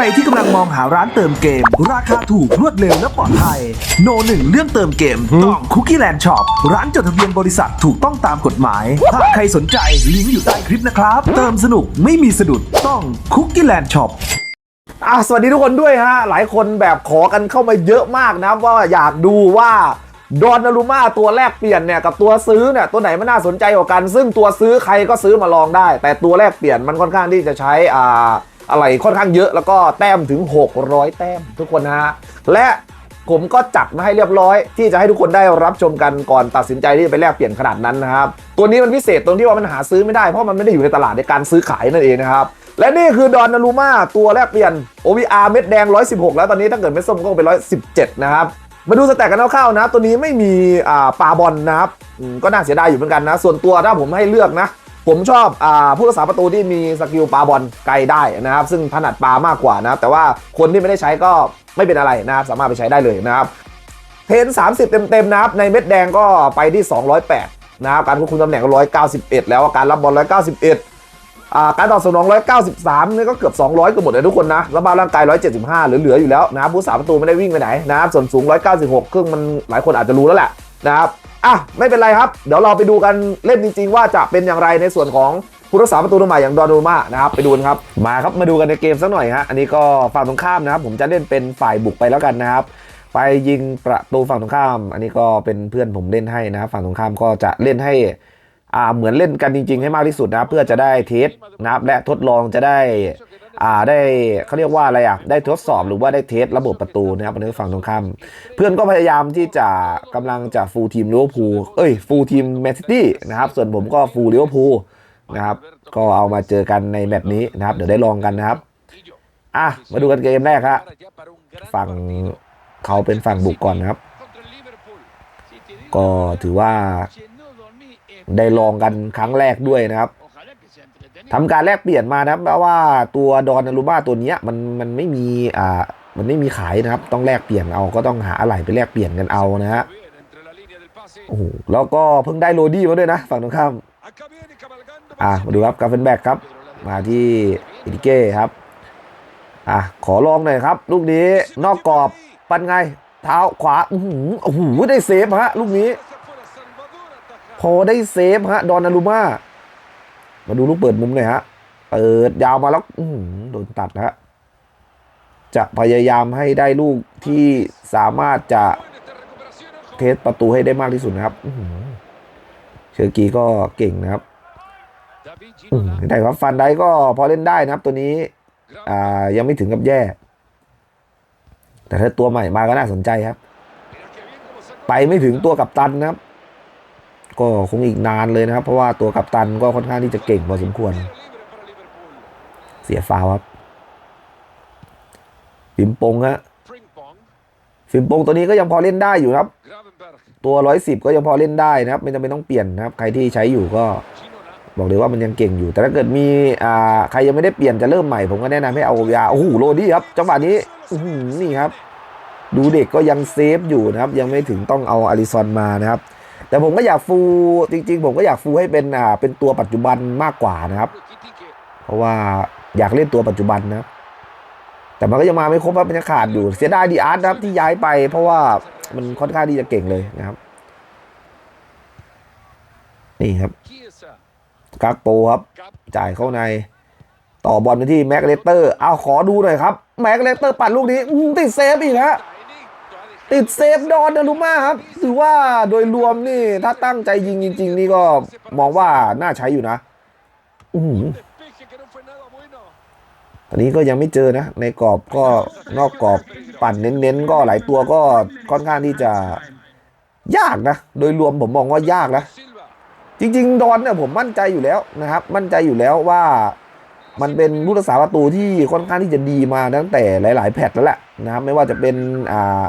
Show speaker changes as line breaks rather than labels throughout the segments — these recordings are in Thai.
รที่กำลังมองหาร้านเติมเกม ราคาถูกรวดเร็วและปลอดภัย โนหนึ่งเรื่องเติมเกมต้องคุกกี้แลนด์ช็อปร้านจดทะเบียนบริษัทถูกต้องตามกฎหมาย ถ้าใครสนใจลิงก์อยู่ใต้คลิปนะครับ เติมสนุกไม่มีสะดุดต้องคุกกี้แลนด์ช็อป
อะสวัสดีทุกคนด้วยฮะ หลายคนแบบขอกันเข้ามาเยอะมากนะว่าอยากดูว่าดอนนารุมาตัวแรกเปลี่ยนเนี่ยกับตัวซื้อเนี่ยตัวไหนมันน่าสนใจกว่ากัน ซึ่งตัวซื้อใครก็ซื้อมาลองได้ แต่ตัวแรกเปลี่ยนมันค่อนข้างที่จะใช้อ่า อะไรค่อนข้างเยอะแล้วก็แต้มถึง 600 แต้มทุกคนนะฮะและผมก็จัดมาให้เรียบร้อย ที่จะให้ทุกคนได้รับชมกันก่อนตัดสินใจที่จะไปแลกเปลี่ยนขนาดนั้นนะครับ ตัวนี้มันพิเศษตรงที่ว่ามันหาซื้อไม่ได้เพราะมันไม่ได้อยู่ในตลาดในการซื้อขายนั่นเองนะครับ และนี่คือดอนนารูมาตัวแรกเปลี่ยน OVR เม็ดแดง 116 แล้วตอนนี้ถ้าเกิดเม็ดส้มก็เป็น 117 นะครับมาดูสแต็กกันคร่าวๆนะ ตัวนี้ไม่มีอ่าปลาบอลนะครับก็น่าเสียดายอยู่เหมือนกันนะ ส่วนตัวถ้าผมให้เลือกนะ ผมชอบอาผู้รักษาประตูที่มีสกิลปาบอลไกลได้นะครับ ซึ่งถนัดปามากกว่านะครับแต่ว่าคนที่ไม่ได้ใช้ก็ไม่เป็นอะไรนะครับ สามารถไปใช้ได้เลยนะครับ เทน 30 เต็มๆนะครับ ในเม็ดแดงก็ไปที่ 208 นะครับ การควบคุมตำแหน่งก็191 แล้วการรับบอล191อ่าการตอบสนอง 193นี่ก็เกือบ 200กันหมดเลยทุกคนนะแล้วบ้าร่างกาย 175 เหลือๆอยู่แล้วนะครับผู้สาประตูไม่ได้วิ่งไปไหนนะครับส่วนสูง 196 ครึ่งมันหลายคนอาจจะรู้แล้วแหละนะครับ อะไม่เป็นไรครับ เดี๋ยวเราไปดูกันเล่นจริงๆ ว่าจะเป็นอย่างไรในส่วนของผู้รักษาประตูตัวใหม่อย่างดอนโดมานะครับไปดูนครับมาครับมาดูกันในเกมสักหน่อยฮะอันนี้ก็ฝั่งตรงข้ามนะครับ ผมจะเล่นเป็นฝ่ายบุกไปแล้วกันนะครับ ไปยิงประตูฝั่งตรงข้าม อันนี้ก็เป็นเพื่อนผมเล่นให้นะครับฝั่งตรงข้ามก็จะเล่นให้อ่าเหมือนเล่นกันจริง ๆ ให้มากที่สุดนะเพื่อจะได้เทสนะครับและทดลองจะได้ ได้เขาเรียกว่าอะไรอะได้ทดสอบหรือว่าได้เทสระบบประตูนะครับอันนี้ฝั่งตรงข้ามเพื่อนก็พยายามที่จะกำลังจะฟูลทีมลิเวอร์พูลเอ้ยฟูลทีมแมนซิตี้นะครับส่วนผมก็ฟูลลิเวอร์พูลนะครับก็เอามาเจอกันในแมตช์นี้นะครับ เดี๋ยวได้ลองกันนะครับอะมาดูกันเกมแรกฮะฝั่งเขาเป็นฝั่งบุกก่อนนะครับ ก็ถือว่าได้ลองกันครั้งแรกด้วยนะครับ ทำการแลกเปลี่ยนมานะครับเพราะว่าตัวดอนนารุมาตัวเนี้ยมันมันไม่มีอ่ามันไม่มีขายนะครับ ต้องแลกเปลี่ยนเอาก็ต้องหาอะไรไปแลกเปลี่ยนกันเอานะฮะโอ้โหแล้วก็เพิ่งได้โรดี้มาด้วยนะ ฝั่งตรงข้ามอะมาดูครับกาเฟนแบกครับ มาที่อิติเก้ครับอะขอลองหน่อยครับ ลูกนี้นอกกรอบปันไง เท้าขวาอื้อหือโอ้โหได้เซฟฮะ ลูกนี้ พอได้เซฟฮะ ดอนนารุมา มาดูลูกเปิดมุมหน่อยฮะ เปิดยาวมาแล้วอืโดนตัดฮะ จะพยายามให้ได้ลูกที่สามารถจะเทสประตูให้ได้มากที่สุดนะครับเชอร์กีก็เก่งนะครับอื้อหือแต่ว่าฟันได้ก็พอเล่นได้นะครับ ตัวนี้ อ่ายังไม่ถึงกับแย่ แต่ถ้าตัวใหม่มาก็น่าสนใจครับ ไปไม่ถึงตัวกัปตันนะครับ ก็คงอีกนานเลยนะครับ เพราะว่าตัวกัปตันก็ค่อนข้างที่จะเก่งพอสมควร เสียฟาวครับฟิมปงฮะฟิมปงตัวนี้ก็ยังพอเล่นได้อยู่ครับ ตัวร้อยสิบก็ยังพอเล่นได้นะครับ ไม่จำเป็นต้องเปลี่ยนนะครับ ใครที่ใช้อยู่ก็บอกเลยว่ามันยังเก่งอยู่ แต่ถ้าเกิดมีอ่าใครยังไม่ได้เปลี่ยนจะเริ่มใหม่ผมก็แนะนำให้เอายาโอ้โหโรดี้ครับจังหวะนี้นี่ครับ ดูเด็กก็ยังเซฟอยู่นะครับ ยังไม่ถึงต้องเอาอาริซอนมานะครับ แต่ผมก็อยากฟูจริง ๆ ผมก็อยากฟูให้เป็นอ่าเป็นตัวปัจจุบันมากกว่านะครับ เพราะว่าอยากเล่นตัวปัจจุบันนะ แต่มันก็ยังมาไม่ครบครับมันยังขาดอยู่เสียดายดีอาร์ตนะครับที่ย้ายไป เพราะว่ามันค่อนข้างที่จะเก่งเลยนะครับ นี่ครับกักโปครับ จ่ายเข้าใน ต่อบอลไปที่แม็กเลเตอร์เอาขอดูหน่อยครับ แม็กเลเตอร์ปัดลูกนี้ติดเซฟอีกฮะ ติดเซฟดอนนารุมาครับ ถือว่าโดยรวมนี่ถ้าตั้งใจยิงจริง ๆ นี่ก็มองว่าน่าใช้อยู่นะอืออตอนนี้ก็ยังไม่เจอนะ ในกรอบก็นอกกรอบปั่นเน้นๆ ก็หลายตัวก็ค่อนข้างที่จะยากนะ โดยรวมผมมองว่ายากนะ จริง ๆ ดอนเนี่ยผมมั่นใจอยู่แล้วนะครับ มั่นใจอยู่แล้วว่ามันเป็นผู้รักษาประตูที่ค่อนข้างที่จะดีมาตั้งแต่หลาย ๆ แพทแล้วแหละนะครับไม่ว่าจะเป็นอ่า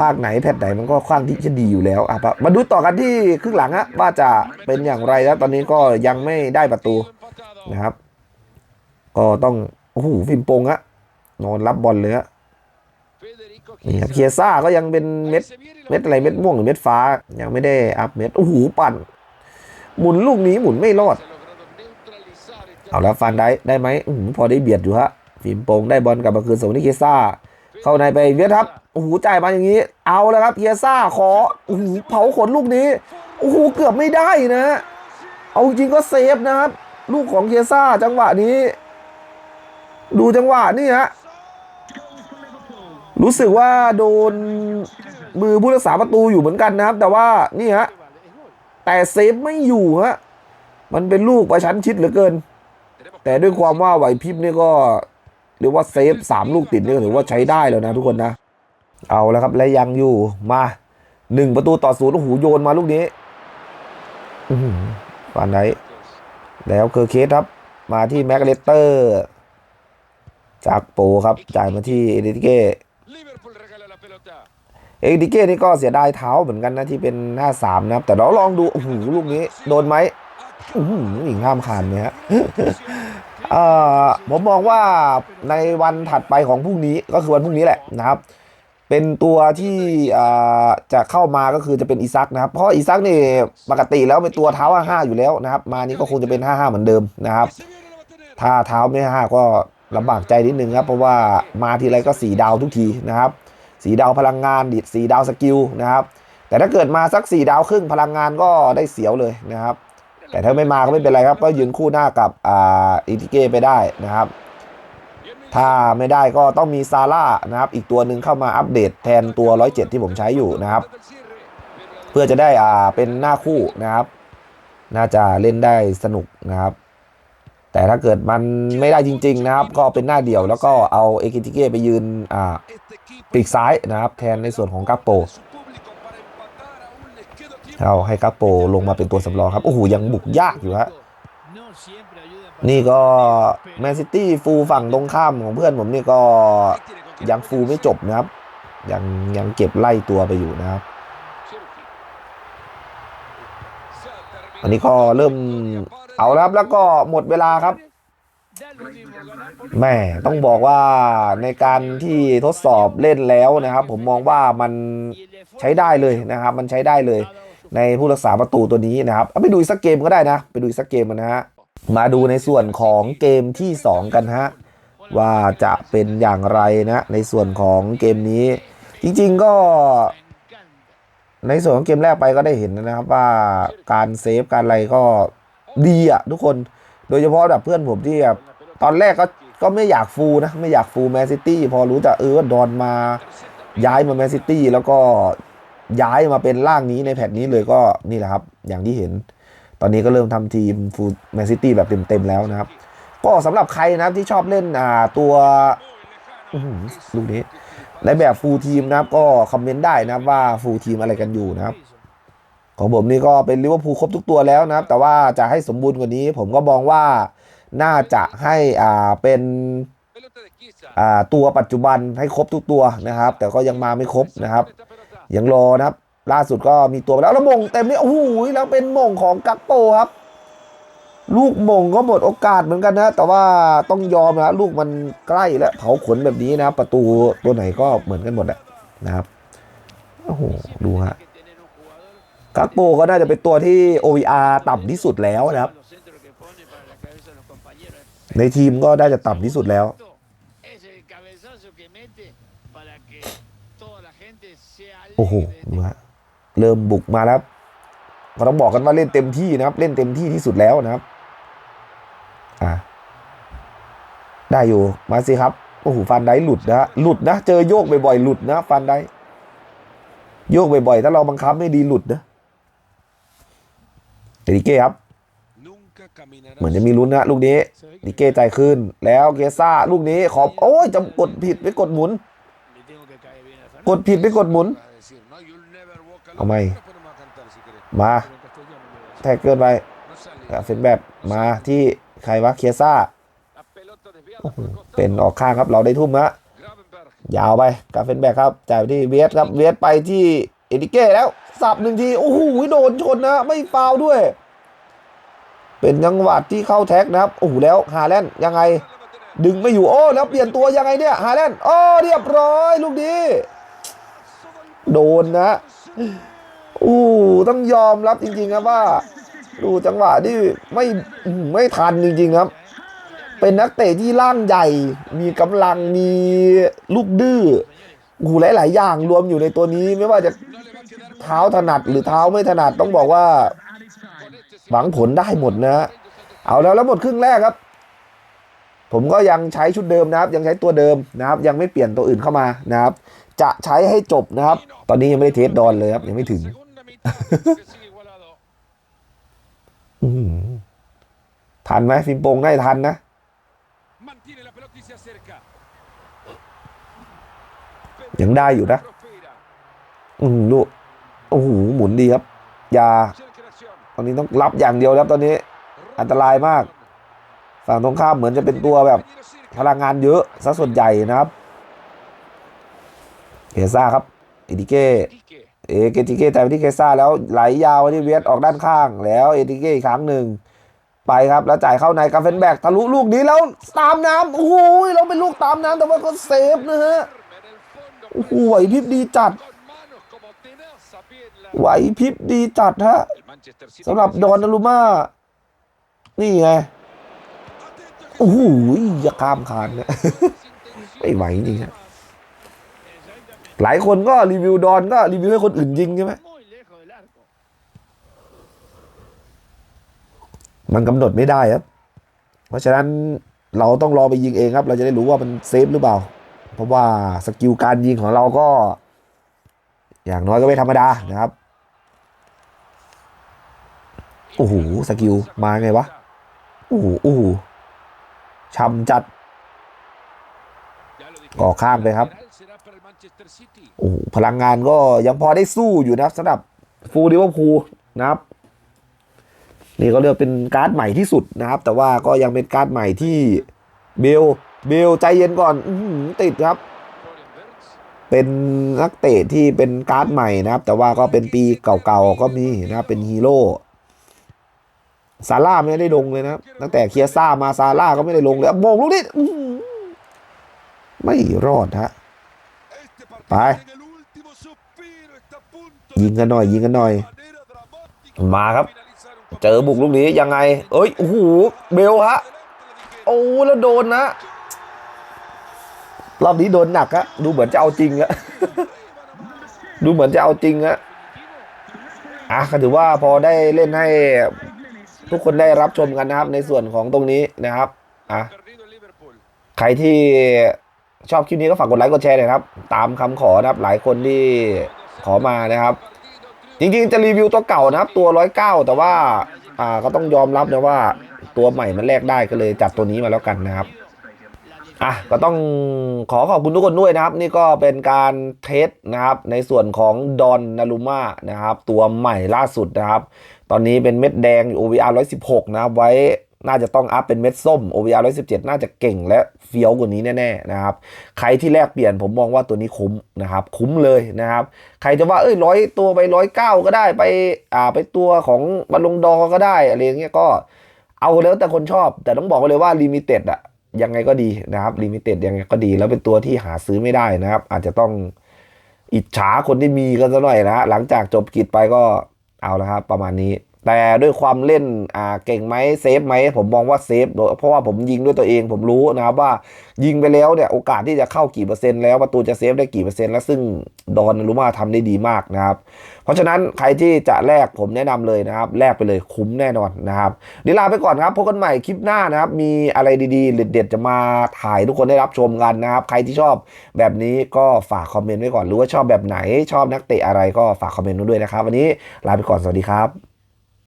ภาคไหนแพทไหนมันก็ค่อนข้างที่จะดีอยู่แล้วอะมาดูต่อกันที่ครึ่งหลังฮะว่าจะเป็นอย่างไรแล้วตอนนี้ก็ยังไม่ได้ประตูนะครับ ก็ต้องโอ้โหฟิมปงฮะนอนรับบอลเลยฮะนี่ครับเคียซ่าก็ยังเป็นเม็ดเม็ดอะไรเม็ดม่วงหรือเม็ดฟ้ายังไม่ได้อัพเม็ดโอ้โหปั่น หมุนลูกนี้หมุนไม่รอด เอาแล้วฟันได้ได้ไหมอื้อหือพอได้เบียดอยู่ฮะฟิล์มโปงได้บอลกลับมาคืนสมนิเคียซ่า เข้าในไปเวียดครับ โอ้โหจ่ายมาอย่างนี้ เอาแล้วครับเฮียซ่าขอโอ้โหเผาขนลูกนี้โอ้โหเกือบไม่ได้นะ เอาจริงก็เซฟนะครับ ลูกของเฮียซ่าจังหวะนี้ ดูจังหวะนี่ฮะรู้สึกว่าโดนมือผู้รักษาประตูอยู่เหมือนกันนะครับ แต่ว่านี่ฮะแต่เซฟไม่อยู่ฮะมันเป็นลูกประชันชิดเหลือเกิน แต่ด้วยความว่าไหวพริบนี่ก็เรียกว่าเซฟสามลูกติดนี่ก็ถือว่าใช้ได้แล้วนะทุกคนนะ เอาแล้วครับและยังอยู่มาหนึ่งประตูต่อศูนย์โอ้โหโยนมาลูกนี้อื้อหือฟานไดแล้วเคอร์เคสครับ มาที่แม็กเลสเตอร์ จากโปครับ จ่ายมาที่เอดิเก้เอดิเก้นี่ก็เสียดายเท้าเหมือนกันนะที่เป็น5-3นะครับ แต่เราลองดูโอ้โหลูกนี้ โดนไหมอืมอีกห้ามขานเนี่ยฮะเอ่อผมมองว่าในวันถัดไปของพรุ่งนี้ก็คือวันพรุ่งนี้แหละนะครับ เป็นตัวที่จะเข้ามาก็คือจะเป็นอีซักนะครับเพราะอีซักนี่ปกติแล้วเป็นตัวเท้าห้าอยู่แล้วนะครับ มานี้ก็คงจะเป็นห้าห้าเหมือนเดิมนะครับ ถ้าเท้าไม่ห้าก็ลำบากใจนิดนึงครับเพราะว่ามาทีไรก็สีดาวทุกทีนะครับสีดาวพลังงานดิสีดาวสกิลนะครับ แต่ถ้าเกิดมาสักสี่ดาวครึ่งพลังงานก็ได้เสียวเลยนะครับ แต่ถ้าไม่มาก็ไม่เป็นไรครับ ก็ยืนคู่หน้ากับอ่าอิติเก้ไปได้นะครับ ถ้าไม่ได้ก็ต้องมีซาร่านะครับอีกตัวหนึ่งเข้ามาอัปเดตแทนตัว 107 ที่ผมใช้อยู่นะครับ เพื่อจะได้อ่าเป็นหน้าคู่นะครับ น่าจะเล่นได้สนุกนะครับ แต่ถ้าเกิดมันไม่ได้จริง ๆ นะครับ ก็เป็นหน้าเดี่ยวแล้วก็เอาเอกิติเก้ไปยืนอ่าปีกซ้ายนะครับ แทนในส่วนของกัปโปเอาให้กัปโปลงมาเป็นตัวสำรองครับโอ้โหยังบุกยากอยู่ฮะ นี่ก็แมนซิตี้ฟูลฝั่งตรงข้ามของเพื่อนผมนี่ก็ยังฟูลไม่จบนะครับ ยังยังเก็บไล่ตัวไปอยู่นะครับ อันนี้ก็เริ่มเอาแล้วครับแล้วก็หมดเวลาครับแม่ต้องบอกว่าในการที่ทดสอบเล่นแล้วนะครับ ผมมองว่ามันใช้ได้เลยนะครับ มันใช้ได้เลย ในผู้รักษาประตูตัวนี้นะครับไปดูสักเกมก็ได้นะ ไปดูสักเกมนะฮะ มาดูในส่วนของเกมที่ 2 กันฮะ ว่าจะเป็นอย่างไรนะ ในส่วนของเกมนี้ จริงๆก็ ในส่วนของเกมแรกไปก็ได้เห็นนะครับว่าการเซฟการอะไรก็ดีอะทุกคนโดยเฉพาะแบบเพื่อนผมที่แบบตอนแรกก็ก็ไม่อยากฟูลนะ ไม่อยากฟูลแมนซิตี้พอรู้จักเออว่าดอนมาย้ายมาแมนซิตี้แล้วก็ย้ายมาเป็นร่างนี้ในแพทนี้เลยก็นี่แหละครับ อย่างที่เห็น ตอนนี้ก็เริ่มทำทีมฟูลแมนซิตี้แบบเต็มๆแล้วนะครับ ก็สำหรับใครนะครับที่ชอบเล่นอ่าตัวลูกนี้ในแบบฟูลทีมนะครับ ก็คอมเมนต์ได้นะครับว่าฟูลทีมอะไรกันอยู่นะครับ ของผมนี่ก็เป็นลิเวอร์พูลครบทุกตัวแล้วนะครับ แต่ว่าจะให้สมบูรณ์กว่านี้ ผมก็มองว่าน่าจะให้อ่าเป็นอ่าตัวปัจจุบันให้ครบทุกตัวนะครับ แต่ก็ยังมาไม่ครบนะครับยังรอนะครับ ล่าสุดก็มีตัวไปแล้วแล้วมงเต็มนี่โอ้โหแล้วเป็นมงของกักโปครับ ลูกมงก็หมดโอกาสเหมือนกันนะ แต่ว่าต้องยอมนะลูกมันใกล้และเผาขนแบบนี้นะครับ ประตูตัวไหนก็เหมือนกันหมดอะนะครับโอ้โหดูฮะกักโปก็น่าจะเป็นตัวที่ OVR ต่ำที่สุดแล้วนะครับ ในทีมก็ได้จะต่ำที่สุดแล้วโอ้โหดูฮะ เริ่มบุกมาแล้วก็ต้องบอกกันว่าเล่นเต็มที่นะครับ เล่นเต็มที่ที่สุดแล้วนะครับ อ่า ได้อยู่มาสิครับโอ้โหฟันได้หลุดนะหลุดนะ เจอโยกบ่อยๆหลุดนะฟันได้โยกบ่อยๆถ้าเราบังคับไม่ดีหลุดนะเอริเก้ครับ เหมือนจะมีลุ้นนะลูกนี้ดิเก้ใจขึ้น แล้วเกซ่าลูกนี้ขอบโอ้ยจำกดผิดไปกดหมุน กดผิดไปกดหมุน
never walk alone.
Hombre.
Nos ponemos a cantar si querés.
มา
Pero en castellano le voy a
แท็กเกินไป
No sale.
เฟนแบบมาที่ใครวะเคียซ่า
La pelota desviada por el costado.
เป็นออกข้างครับเราได้ทุ่มฮะ
Gravenberg.
ยาวไปกาเฟนแบกครับจ่ายไปที่เวียสครับเวียสไปที่เอดิเก้แล้วสับหนึ่งทีโอ้โหโดนชนนะ ไม่ฟาวล์ด้วย เป็นจังหวะที่เข้าแท็กนะครับโอ้โหแล้วฮาแลนด์ยังไง
La mantener.
ดึงไม่อยู่โอ้แล้วเปลี่ยนตัวยังไงเนี่ยฮาแลนด์โอ้เรียบร้อยลูกนี้โดนนะ อู้ต้องยอมรับจริงๆครับว่า ดูจังหวะที่ไม่ไม่ทันจริงๆครับ เป็นนักเตะที่ร่างใหญ่ มีกำลังมีลูกดื้อโอ้โหูหลาย ๆ อย่างรวมอยู่ในตัวนี้ไม่ว่าจะเท้าถนัดหรือเท้าไม่ถนัดต้องบอกว่า หวังผลได้หมดนะฮะเอาแล้วแล้วหมดครึ่งแรกครับ ผมก็ยังใช้ชุดเดิมนะครับ ยังใช้ตัวเดิมนะครับ ยังไม่เปลี่ยนตัวอื่นเข้ามานะครับ จะใช้ให้จบนะครับ ตอนนี้ยังไม่ได้เทสดอนเลยครับยังไม่ถึง
Segunda mitad que sigue igualado.
อื้อหือทันไหมฟิล์มโปงได้ทันนะ
Mantiene la pelota y se acerca.
ยังได้อยู่นะ
Prospera.
อือหือดูโอ้โหหมุนดีครับอย่า
Cerca la acción.
ตอนนี้ต้องรับอย่างเดียวแล้วตอนนี้ อันตรายมาก ฝั่งตรงข้ามเหมือนจะเป็นตัวแบบ
Compañero cerca.
พลังงานเยอะซะส่วนใหญ่นะครับเคซ่าครับเอติเก้
Quique.
เอเกติเกแต่ไปที่เคซ่าแล้วไหลยาวที่เวียดออกด้านข้าง แล้วเอติเกอีกครั้งหนึ่งไปครับ แล้วจ่ายเข้าในกาเฟนแบกทะลุลูกนี้แล้วตามน้ำโอ้โหเราเป็นลูกตามน้ำแต่ว่าก็เซฟนะฮะโอ้โหไหวพริบดีจัด ไหวพริบดีจัดฮะสำหรับดอนนารุมานี่ไงโอ้โหอย่าข้ามคานนะไม่ไหวจริงฮะ หลายคนก็รีวิวดอนก็รีวิวให้คนอื่นยิงใช่ไหมมันกำหนดไม่ได้ครับ เพราะฉะนั้นเราต้องรอไปยิงเองครับ เราจะได้รู้ว่ามันเซฟหรือเปล่า เพราะว่าสกิลการยิงของเราก็ อย่างน้อยก็ไม่ธรรมดานะครับ โอ้โหสกิลมาไงวะ โอ้โหโอ้โหช่ำจัด
Ya lo dije.
อข้างไปครับ โอ้โหพลังงานก็ยังพอได้สู้อยู่นะครับสำหรับฟูลลิเวอร์พูลนะครับ นี่ก็เรียกเป็นการ์ดใหม่ที่สุดนะครับ แต่ว่าก็ยังเป็นการ์ดใหม่ที่เบลเบลใจเย็นก่อนอติดครับ เป็นนักเตะที่เป็นการ์ดใหม่นะครับ แต่ว่าก็เป็นปีเก่าๆก็มีนะครับเป็นฮีโร่ซาร่าไม่ได้ลงเลยนะตั้งแต่เคียซ่ามาซาร่าก็ไม่ได้ลงเลยโบกลูกนี้ไม่รอดฮะ
a punto
ยิงกันหน่อย ยิงกันหน่อย
de manera dramática
มาครับ
finalizar un
เจอบุกลูกนี้ยังไง เอ้ยโอ้โหเบลฮะโอ้แล้วโดนนะรอบนี้โดนหนักอะดูเหมือนจะเอาจริงอะดูเหมือนจะเอาจริงอะอะก็ถือว่าพอได้เล่นให้ทุกคนได้รับชมกันนะครับในส่วนของตรงนี้นะครับอะ
perdido el Liverpool
ใครที่ ชอบคลิปนี้ก็ฝากกดไลค์กดแชร์หน่อยครับ ตามคำขอนะครับ หลายคนที่ขอมานะครับ จริงๆจะรีวิวตัวเก่านะครับ ตัวร้อยเก้าแต่ว่าอ่าก็ต้องยอมรับนะว่าตัวใหม่มันแลกได้ก็เลยจัดตัวนี้มาแล้วกันนะครับอะก็ต้องขอขอบคุณทุกคนด้วยนะครับ นี่ก็เป็นการเทสนะครับ ในส่วนของดอนนารุมานะครับ ตัวใหม่ล่าสุดนะครับ ตอนนี้เป็นเม็ดแดง OVR 116 นะครับไว้ น่าจะต้องอัพเป็นเม็ดส้ม OVR 117 น่าจะเก่งและเฟี้ยวกว่านี้แน่ๆนะครับ ใครที่แลกเปลี่ยนผมมองว่าตัวนี้คุ้มนะครับ คุ้มเลยนะครับ ใครจะว่าเอ้ยร้อยตัวไปร้อยเก้าก็ได้ไปอ่าไปตัวของบอลลงดอร์ก็ได้อะไรเงี้ยก็เอาแล้วแต่คนชอบ แต่ต้องบอกเลยว่าลิมิเต็ดอะยังไงก็ดีนะครับลิมิเต็ดยังไงก็ดี แล้วเป็นตัวที่หาซื้อไม่ได้นะครับ อาจจะต้องอิจฉาคนที่มีกันซะหน่อยนะฮะหลังจากจบกิจไปก็เอาละครับ ประมาณนี้ แต่ด้วยความเล่นอ่าเก่งไหมเซฟไหมผมมองว่าเซฟโดยเพราะว่าผมยิงด้วยตัวเองผมรู้นะครับว่ายิงไปแล้วเนี่ยโอกาสที่จะเข้ากี่เปอร์เซ็นต์แล้วประตูจะเซฟได้กี่เปอร์เซ็นต์แล้วซึ่งดอนนารุมาทำได้ดีมากนะครับ เพราะฉะนั้นใครที่จะแลกผมแนะนำเลยนะครับแลกไปเลยคุ้มแน่นอนนะครับเดี๋ยวลาไปก่อนครับพบกันใหม่คลิปหน้านะครับมีอะไรดีๆเด็ดๆจะมาถ่ายทุกคนได้รับชมกันนะครับ ใครที่ชอบแบบนี้ก็ฝากคอมเมนต์ไว้ก่อนหรือว่าชอบแบบไหนชอบนักเตะอะไรก็ฝากคอมเมนต์ด้วยนะครับ วันนี้ลาไปก่อนสวัสดีครับ